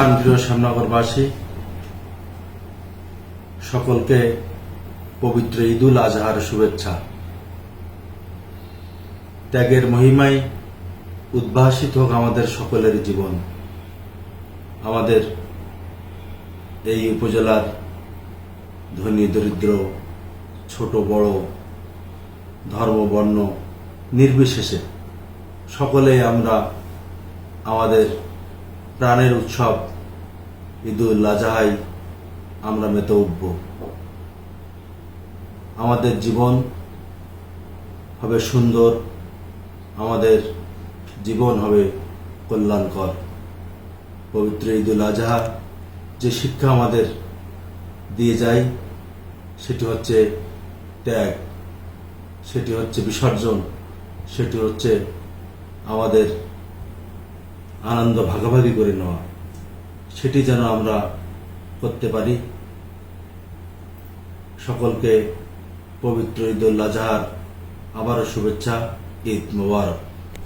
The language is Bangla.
প্রাণপ্রিয় শ্যামনগরবাসী, সকলকে পবিত্র ঈদুল আজহার শুভেচ্ছা। ত্যাগের মহিমায় উদ্ভাসিত হোক আমাদের সকলের জীবন। আমাদের এই উপজেলার ধনী, দরিদ্র, ছোট, বড়, ধর্ম, বর্ণ, নির্বিশেষে সকলেই আমরা আমাদের প্রাণের উৎসব। ঈদুল আজহায় আমরা মেতে উঠব। আমাদের জীবন হবে সুন্দর, আমাদের জীবন হবে কল্যাণকর। পবিত্র ঈদুল আজহা যে শিক্ষা আমাদের দিয়ে যায়, সেটি হচ্ছে ত্যাগ, সেটি হচ্ছে বিসর্জন, সেটি হচ্ছে আমাদের আনন্দ ভাগাভাগি করে নেওয়া। সেটি যেন আমরা করতে পারি। সকলকে পবিত্র ঈদুল আজহার। আবারও শুভেচ্ছা, ঈদ মোবারক।